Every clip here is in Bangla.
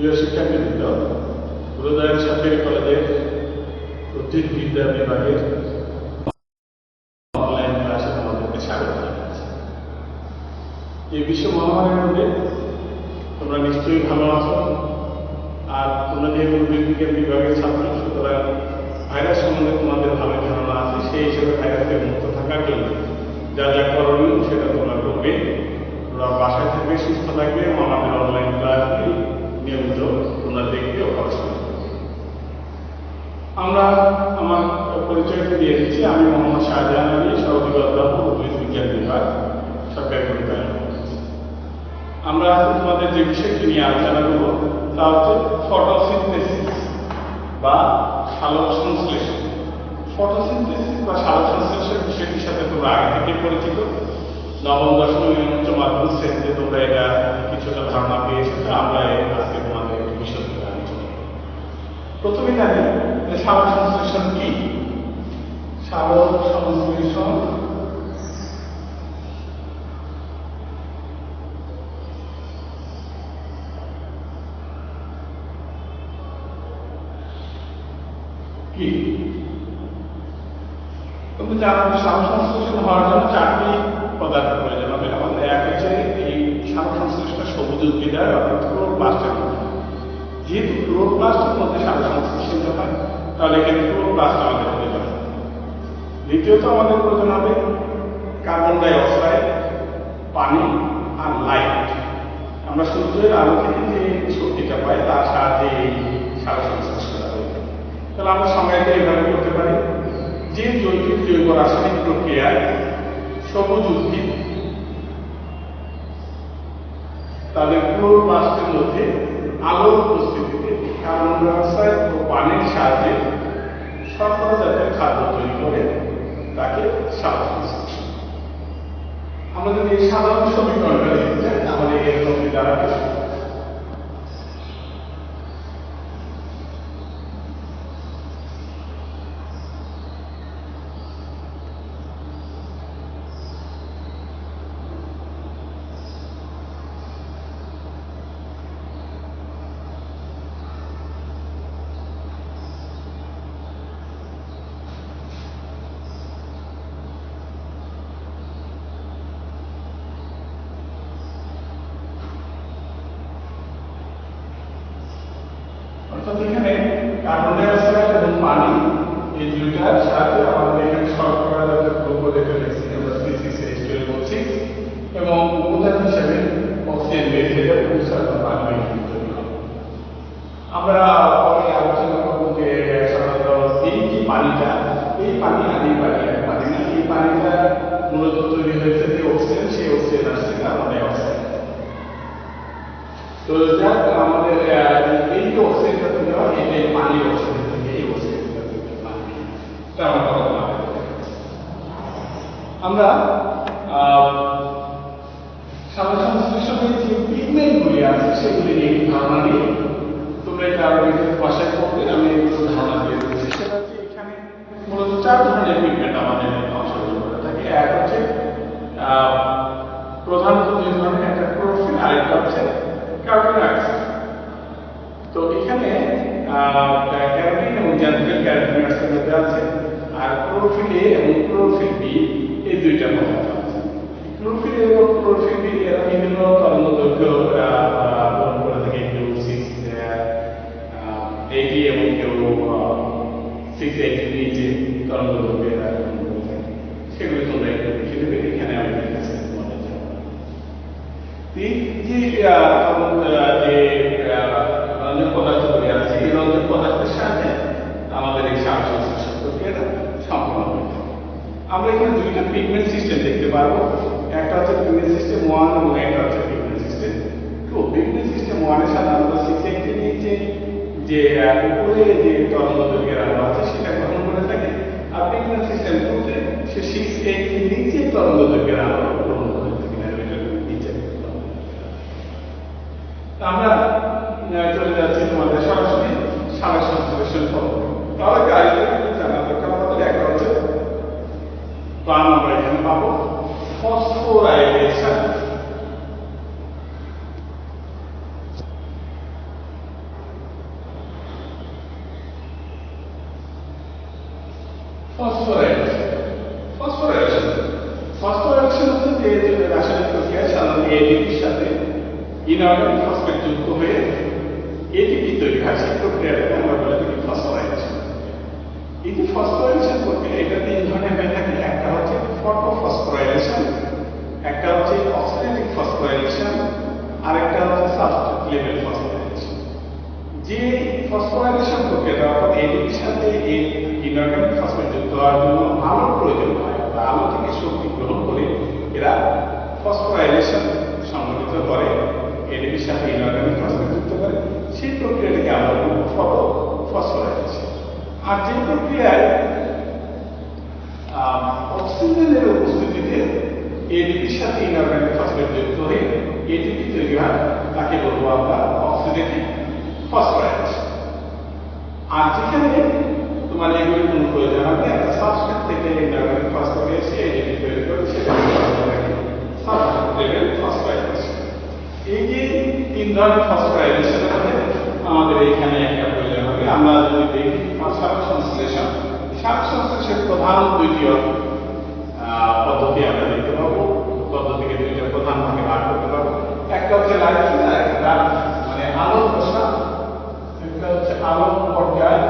প্রিয় শিক্ষার্থীবৃন্দ গুরুদয়ের সরকারি কলেজের উদ্ভিদবিদ্যা বিভাগের অনলাইন ক্লাসে তোমাদেরকে স্বাগত জানাচ্ছি। এই বিশ্ব মহামারীর মধ্যে তোমরা নিশ্চয়ই ভালো আছো আর তোমরা যেহেতু উদ্ভিদ বিভাগের ছাত্র সুতরাং ভাইরাস সম্বন্ধে তোমাদের ভালো ধারণা আছে। সেই হিসেবে ভাইরাস থেকে মুক্ত থাকার জন্য যা যা করণীয় সেটা তোমরা করবে। তোমরা বাসায় থাকবে, সুস্থ থাকবে আমাদের অনলাইন ক্লাসগুলি নিয়মিত তোমরা দেখবে ও পড়াশোনা আমরা আমার পরিচয়টা দিয়ে দিচ্ছি। আমি মোহাম্মদ শাহজাহান আলী, সহযোগী অধ্যাপক উদ্ভিদ বিজ্ঞান বিভাগ, সরকারি পরিচালনা আমরা তোমাদের যে বিষয়টি নিয়ে আলোচনা করব, তা হচ্ছে ফটোসিনথেসিস বা সালোক সংশ্লেষণ। ফটোসিনথেসিস বা সালোক সংশ্লেষণ বিষয়টির সাথে তোমরা আগে থেকে পরিচিত। নবম দশম উচ্চ মাধ্যমিক শ্রেণীতে তোমরা এটা কিছুটা ধারণা পেয়েছ। আমরা আজকে তোমাদের একটু বিশদ করে আলোচনা করব। প্রথমে জানি সালোক সংশ্লেষণ কি? সালোক সংশ্লেষণ কি? সার সংশ্লেষণ হওয়ার চারটি আমাদের এক এই সবুজ উদ্ভিদের, অর্থাৎ ক্লোরোপ্লাস্টের মধ্যে যেহেতু ক্লোরোপ্লাস্টের মধ্যে সার সংশ্লেষণ হয়, তাহলে এখানে ক্লোরোপ্লাস্ট আমাদের প্রয়োজন দ্বিতীয়ত আমাদের প্রয়োজন হবে কার্বন ডাই অক্সাইড পানি আর লাইট আমরা সূর্যের আলো থেকে যে শক্তিটা পাই, তার সাহায্যে এই সার সংশ্লেষণটা হয়ে। তাহলে আমরা সংজ্ঞাটা এভাবে করতে পারি, যে জৈবিক জৈব রাসায়নিক প্রক্রিয়ায় সবুজ উদ্ভিদ তাদের ক্লোরোপ্লাস্টের মধ্যে তাকে সংশ্লেষণ আমরা যদি সাধারণ সমীকরণটা লিখতে চাই তাহলে এরকমটি দাঁড়াবে অর্থাৎ এখানে কার্বন ডাইঅক্সাইড এবং পানি আমাদের এই পানিটা এই পানিটা মূলত তৈরি হয়েছে যে অক্সিজেন সেই অক্সিজেন তো যাক আমাদের এই যে অক্সিজেনটা তৈরি এটাই পানির অক্সিজেন থেকে এই অক্সিজেনটা তৈরি হয় পানি কল্পনা করতে আমরা সাধারণ যে আছে, সেগুলি নিয়ে ধারণা নিয়ে তোমরা এটা আরও বাসায় করবে আমি ধারণা দিয়ে দিচ্ছি। সেটা হচ্ছে এখানে মূলত চার ধরনের আমাদের অংশগ্রহণ করে থাকে। এক হচ্ছে প্রধানত দুই ধরনের একটা ক্লোরোফিল আর একটা হচ্ছে কার্বন ডাইঅক্সাইড তো এখানে ক্যারোটিন এবং মধ্যে আছে। আর ক্লোরোফিল এবং ক্লোরোফিল বি এই দুইটা পদার্থ আছে। ক্লোরোফিল এবং ক্লোরোফিল বি এরা বিভিন্ন তরঙ্গ দৈর্ঘ্য পূরণ করে থাকে কেউ সিক্স এইটি এবং কেউ সিক্স এইটি নিচে তরঙ্গ দৈর্ঘ্য এরা সেগুলি তোমরা একটু দেখে দেবে এখানে আমি দেখাচ্ছি তোমাদের জন্য। যে যে আহ, রঞ্জক পদার্থগুলি আছে এই রঞ্জক পদার্থের সাথে আমাদের এই সার সংশ্লেষণ প্রক্রিয়াটা সম্পন্ন হয়ে থাকে আমরা দুইটা পিগমেন্ট সিস্টেম দেখতে পারব। একটা হচ্ছে পিগমেন্ট সিস্টেম ওয়ান এবং একটা হচ্ছে pigment system two pigment system ওয়ানে সাধারণত সিক্স এইটের নিচে যে উপরে যে তরঙ্গ দৈর্ঘ্যের আলো আছে, সেটা গ্রহণ করে থাকে। আর পিগমেন্ট সিস্টেম টুতে সে সিক্স এইটের নিচে তরঙ্গ দৈর্ঘ্যের আলো গ্রহণ করে থাকে ন্যানোমিটার নিচে তরঙ্গ দৈর্ঘ্যের আলো। তা আমরা আহ, চলে যাচ্ছি তোমাদের সরাসরি সারা সংশ্লেষণ করব তাহলে গাড়িতে জানা দরকার আমাদের একটা হচ্ছে প্রাণ আমরা এখানে পাবো ফসফোরাইলেশন ফসফোরাইলেশন ফসফোরাইলেশন ফসফোরাইলেশন হচ্ছে যে যে রাসায়নিক প্রক্রিয়া সাধারণত এডিপির সাথে ইনঅর্গানিক ফসফেট যুক্ত হয়ে এটিপি তৈরি হয় সেই প্রক্রিয়াটাকে আমরা বলে থাকি ফসফোরাইলেশন এই যে ফসফোরাইলেশন প্রক্রিয়া এটা তিন ধরনের হয়ে থাকে একটা হচ্ছে ফটোফসফোরাইলেশন একটা হচ্ছে অক্সিডেটিভ ফসফোরাইলেশন আর একটা হচ্ছে সাবস্ট্রেট লেভেল ফসফোরাইলেশন যে ফসফোরাইলেশন প্রক্রিয়াটা অর্থাৎ এটির সাথে এই ইনঅর্গানিক ফসফেট যুক্ত হওয়ার জন্য আলোর প্রয়োজন হয়। বা আলো থেকে শক্তি গ্রহণ করে এরা ফসফোরাইলেশন সংঘটিত করে এটির সাথে ইনঅর্গানিক ফসফেট যুক্ত করে। সেই প্রক্রিয়াটাকে আমরা বলব ফটো ফসফোরাইলেশন আর যে প্রক্রিয়ায় অক্সিজেনের উপস্থিতিতে এডিপির সাথে ইনঅর্গানিক ফসফেট যুক্ত হয়ে এটিপি তৈরি হয়, তাকে বলব আমরা অক্সিডেটিভ আমাদের এইখানে একটা প্রয়োজন হবে। আমরা যদি দেখি সংশ্লেষের প্রধান পদ্ধতি আমরা দেখতে পাবো। পদ্ধতিকে দুইটা প্রধান ভাগে ভাগ করতে পারব। একটা হচ্ছে লাইট আর একটা মানে আলো প্রসার একটা হচ্ছে আলো পর্যায়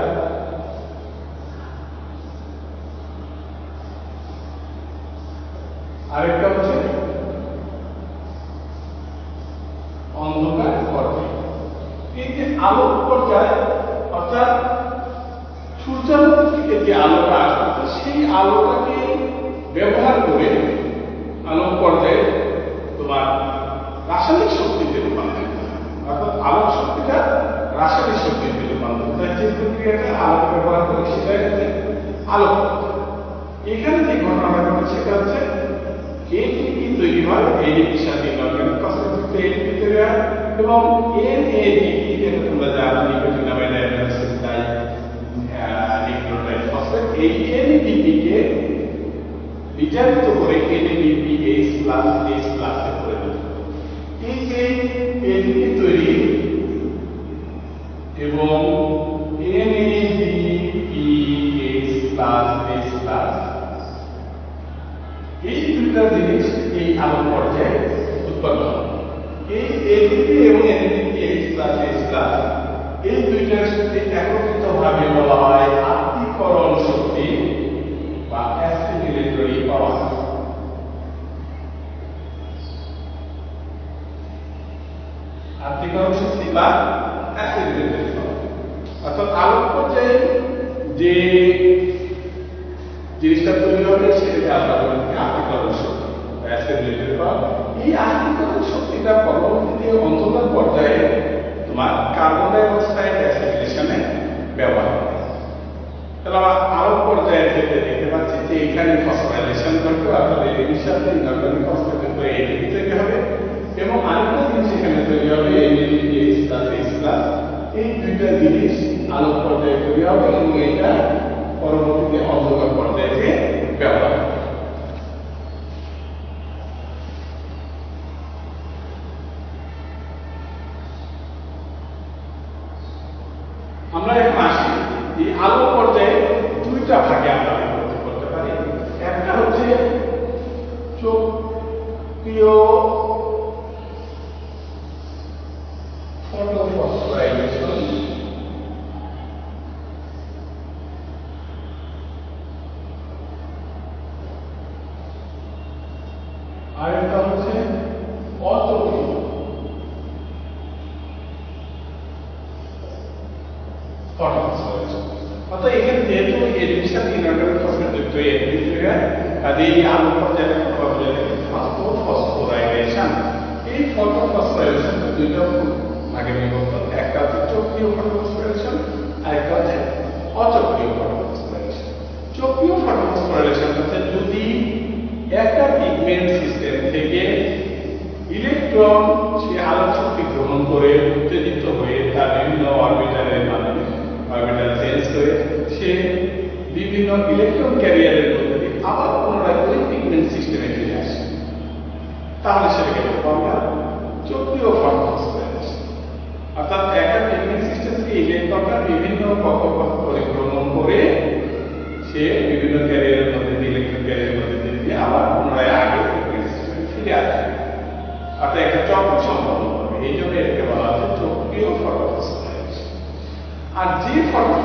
আরেকটা হচ্ছে অন্ধকার পর্যায় এই যে আলো পর্যায়, অর্থাৎ সূর্যালোক থেকে যে আলোটা আসছে, সেই আলোটাকে ব্যবহার করে আলোক পর্যায়ে তোমার রাসায়নিক শক্তিতে রূপান্তরিত। অর্থাৎ আলোক শক্তিটা রাসায়নিক শক্তিতে রূপান্তরিত যে প্রক্রিয়াটা আলোক ব্যবহার করে সেটাই হচ্ছে আলোক এখানে যে ঘটনাটা ঘটে সেটা হচ্ছে এটিপি তৈরি হয় এডিপির সাথে ইনঅর্গানিক ফসফেট এটিপি তৈরি হয় এবং এনএডিপি যেটা তোমরা জানো এনএডিপি কে বিচারিত করে NADP H plus H plus এ করে এই যে এটিপি তৈরি, এবং NADP H plus H plus এই দুইটা জিনিস এই আলো পর্যায়ে উৎপন্ন হয়। এই এডিপি এবং এনএডিপি এইচ প্লাস এই দুইটার সাথে একত্রিত ভাবে বলা হয় আত্মীকরণ শক্তি বা অ্যাসিমিলেটরি পাওয়ার আত্মীকরণ শক্তি বা অ্যাসিমিলেটরি পাওয়ার অর্থাৎ আলোক পর্যায়ে যে জিনিসটা তৈরি হবে সেটাকে আমরা বলি আত্মীকরণ শক্তি অ্যাসিমিলেটরি পাওয়ার এই আত্মীকরণ শক্তিটা পরবর্তীতে অন্ধকার পর্যায়ে তোমার কার্বন ডাই অক্সাইড ব্যবহার হবে। তাহলে আরও পর্যায়ের ক্ষেত্রে দেখতে পাচ্ছি যে এখানে ফসফোরাইলেশন ঘটবে অর্থাৎ এটিপির সাথে ইনঅর্গানিক ফসফেটের করে এটিপি তৈরি হবে এবং আরেকটা জিনিস এখানে তৈরি হবে NADP H plus H plus এই দুইটা জিনিস আলোক পর্যায়ে তৈরি হবে এবং এটা পরবর্তীতে অন্ধকার পর্যায়ে গিয়ে ব্যবহার হবে আমরা এখন আসি এই আলো পর্যায়ে দুইটা ভাগে আমরা বিভক্ত করতে পারি একটা হচ্ছে চক্রীয় ফটোফসফোরাইলেশন আরেকটা হচ্ছে অচক্রীয় ফটোফসফোরাইলেশন অর্থাৎ এখানে এই জিনিসটা তিন ইনঅর্গানিক ফসফেট যুক্ত এটিপি তৈরি হয় কাজে এই আলো পর্যায়ে আমরা ফসফো থাকি এই এই ফটোফসফোরাইলেশন দুইটা ভাগে বিভক্ত একটা হচ্ছে চক্রীয় ফটোফসফোরাইলেশন আর একটা হচ্ছে অচক্রীয় বিভিন্ন ইলেকট্রন ক্যারিয়ারের মধ্যে দিয়ে আবার পুনরায় ওই পিগমেন্ট সিস্টেমে ফিরে আসে। তাহলে সেটাকে আমরা চক্রীয় ফর্মাস অর্থাৎ একটা পিগমেন্ট সিস্টেম থেকে ইলেকট্রনটা বিভিন্ন কক্ষপথ পরিক্রমণ করে সে বিভিন্ন ক্যারিয়ারের মধ্যে দিয়ে ইলেকট্রন ক্যারিয়ারের মধ্যে দিয়ে আবার পুনরায় আগে পিগমেন্ট সিস্টেমে ফিরে আসে। অর্থাৎ একটা চক্র সম্পন্ন হবে এই জন্য এটাকে বলা হচ্ছে চক্রীয় ফর্মাস আর যে ফর্মাস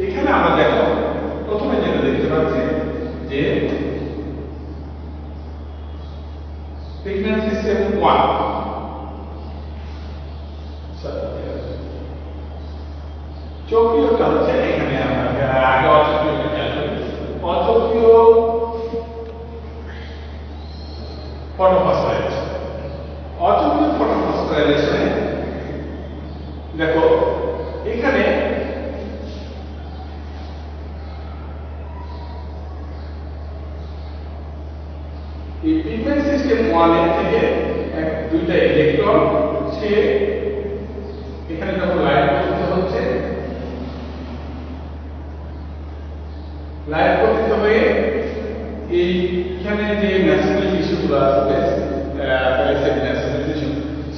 এখানে আমরা দেখো প্রথমে যেটা দেখতে পাচ্ছি যে পিগমেন্ট সিস্টেম ওয়ান চক্রীয়টা হচ্ছে এখানে আমরা আগে অচক্রীয়টা খেয়াল করি অচক্রীয় ফটোফসফোরাইলেশন অচক্রীয় ফটোফসফোরাইলেশনে দেখো এখানে এই পিগমেন্ট সিস্টেম ওয়ানের থেকে এক দুইটা ইলেকট্রন সে এখানে যখন লাইট পতিত হচ্ছে লাইট পতিত হয়ে এইখানে যে ন্যাচারাল টিস্যুগুলো আছে প্যারাসাইট ন্যাচারাল টিস্যু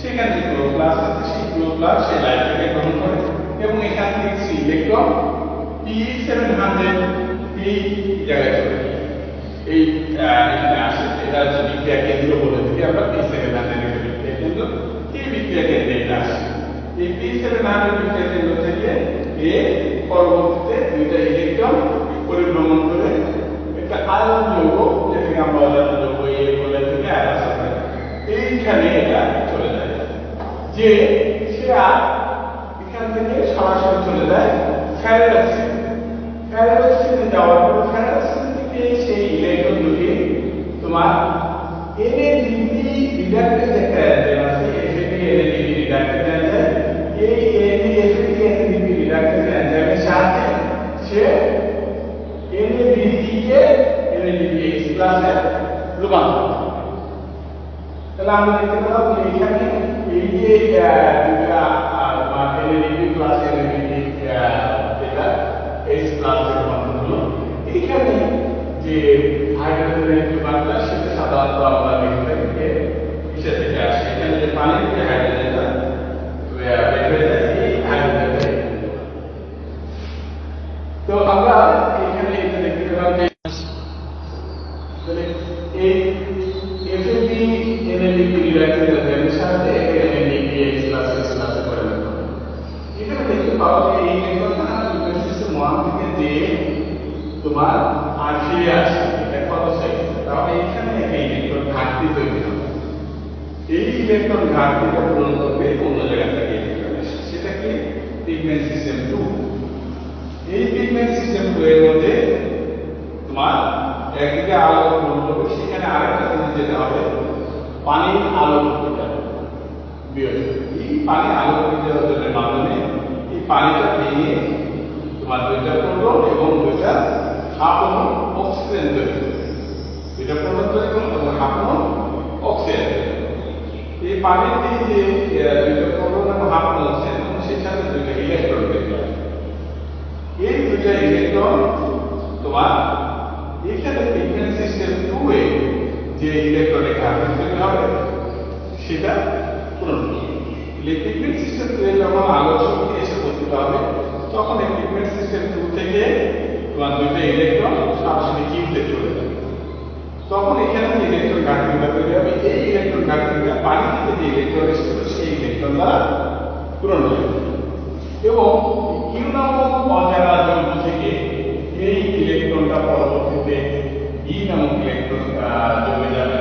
সেখানে যে ক্লোরোপ্লাস্ট আছে সেই ক্লোরোপ্লাস্ট সেই লাইটটাকে গ্রহণ করে এবং এখান থেকে কিছু ইলেকট্রন পি সেভেন হান্ড্রেড এই জায়গায় চলে যায় এই আহ, এখানে আসে এটা হচ্ছে বিক্রিয়া কেন্দ্র বলে থাকি আমরা পি সেভেন হান্ড্রেড একটা বিক্রিয়া কেন্দ্র এই বিক্রিয়া কেন্দ্রে এটা আসে এই পি সেভেন হান্ড্রেড বিক্রিয়া কেন্দ্র থেকে এ পরবর্তীতে দুইটা ইলেকট্রন পরিভ্রমণ করে একটা আয়ন যৌগ, যেটাকে আমরা অজানা যৌগ এ বলে থাকি সালফাইড এইখানে এটা চলে যায়। যে সে আর এখান থেকে সরাসরি চলে যায় ফ্যারাডক্সে ফ্যারাডক্সে যাওয়ার পর ফ্যারাডক্সে থেকে সেই ইলেকট্রন দুটি তোমার এনএডিপি রিডাক্টেজ একটা এনএডিপি এক্স প্লাসে রূপান্তর করে। তাহলে আমরা দেখতে পেলাম যে এখানে এই যে আহ, দুটা এনএডিপি প্লাস এনএডিপি যেটা এক্স প্লাস রূপান্তর হলো এখানে যে হাইড্রোজেনের যে মাত্রা সেটা সাধারণত আমরা দেখতে পাই যে কিসে থেকে আসে এখানে যে পানির যে হাইড্রোজেনটা এই ইলেকট্রন ঘাটতিটা পূরণ করবে অন্য জায়গা থেকে ইলেকট্রন এসে সেটা পিগমেন্ট সিস্টেম টু এই পিগমেন্ট সিস্টেম টু এর মধ্যে তোমার একদিকে আলো পূরণ করবে সেখানে আরেকটা জিনিস যেটা হবে পানির আলো এই পানি আলো বিয়োজনের মাধ্যমে এই পানিটা ভেঙে তোমার দুইটা প্রোটন এবং দুইটা হাফন অক্সিজেন তৈরি দুইটা প্রোটন তৈরি করবে এবং হাফন অক্সিজেন তৈরি করবে। পানির যে হাফন অক্সিজেন এবং সেই দুইটা ইলেকট্রন তৈরি এই দুইটা ইলেকট্রন তোমার এখানে পিগমেন্ট সিস্টেম টু এ যে ইলেকট্রনিক তৈরি হবে, সেটা পূরণ সিস্টেম টু এ যখন আলো শক্তি এসে উপস্থিত হবে, তখন এই সিস্টেম টু থেকে তোমার দুইটা ইলেকট্রন সরাসরি কিউতে চলে যাবে। তখন এখানে যে ইলেকট্রন ঘাটতিটা তৈরি হবে, এই ইলেকট্রন ঘাটতিটা পানি যে ইলেকট্রন এসেছিল সেই ইলেকট্রন দ্বারা পূরণ হয়ে এবং কিউ নামক অজানা যৌগ থেকে এই ইলেকট্রনটা পরবর্তীতে ই নামক ইলেকট্রন জমে যাবে।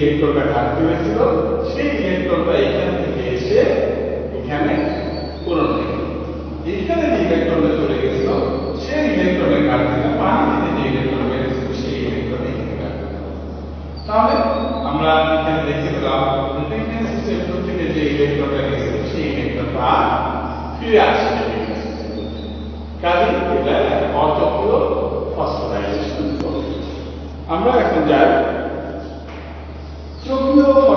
ইলেকট্রনটা ঘাটতি হয়েছিল, সেই ইলেকট্রনটা এখান থেকে এসে এখানে পূরণ হয়ে এইখানে যে ইলেকট্রনটা চলে গেছিল, সেই ইলেকট্রনের ঘাটতিটা পানিতে যে ইলেকট্রন বেড়েছিল সেই ইলেকট্রন এখানে তাহলে আমরা এখানে দেখতে পেলাম রিটেনশন সিস্টেম থেকে যে ইলেকট্রনটা গেছিল সেই ইলেকট্রনটা ফিরে আসে কাজে এটা অর্থ হল ফসফোরাইজেশন আমরা এখন যাই futuro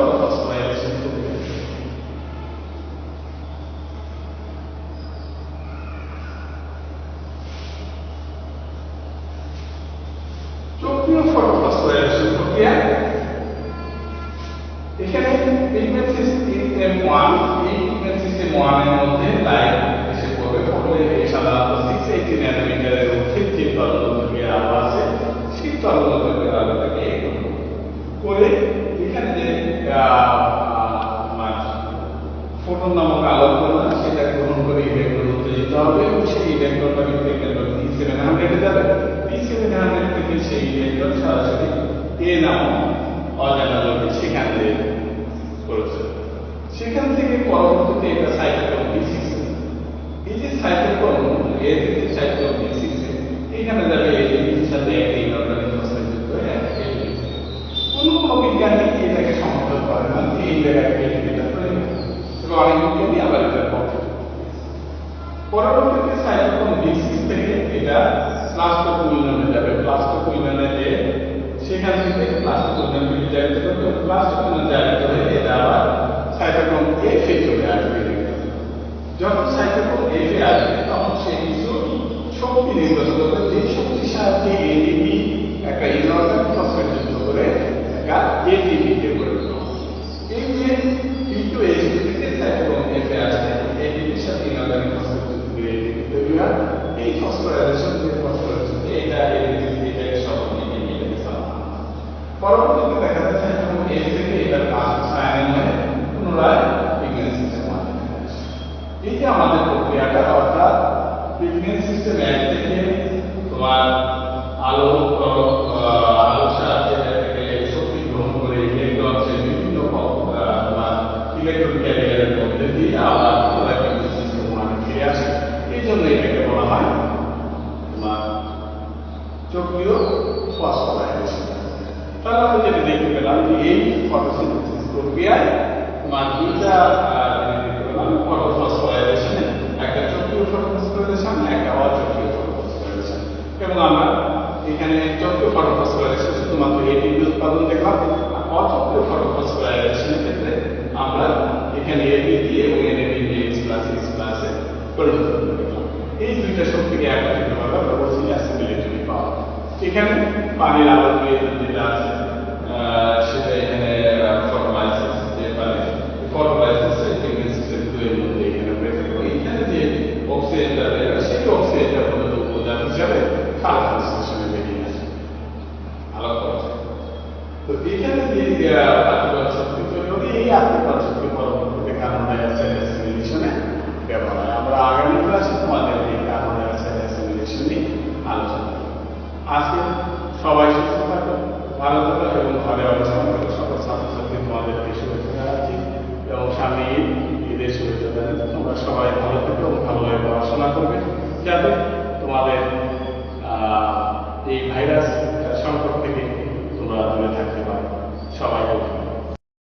ইলেকট্রন সরাসরি এ নামক অজানা লোকে সেখান দিয়ে করেছে সেখান থেকে পরবর্তীতে এটা সাইক্লোন বি এই যে সাইক্লোন এ থেকে সাইক্লোন বি সিক্স যাবে এর সাথে একটা ইলেকট্রনিক ফসফেট যুক্ত হয়ে কোনো কোনো বিজ্ঞানী এটাকে সমর্থন করে না এই জায়গায় এটা প্রয়োজন এবং অনেক বিজ্ঞানী আবার এটার পরবর্তীতে সাইক্লোন বি সিক্স এটা প্লাস্টক উইলনে যাবে। প্লাস্টক উইলনে যে সেখান থেকে প্লাস্টক উইলন বিজারিত করবে প্লাস্টক উইলন জারিত হয়ে এটা আবার সাইটোক্রোম এফ এ চলে আসবে। যখন সাইটোক্রোম এফ এ আসবে, তখন সে কিছু শক্তি নির্গত করবে। যে শক্তির সাহায্যে এডিপি একটা ইনর Islam Pues tiene tendencia a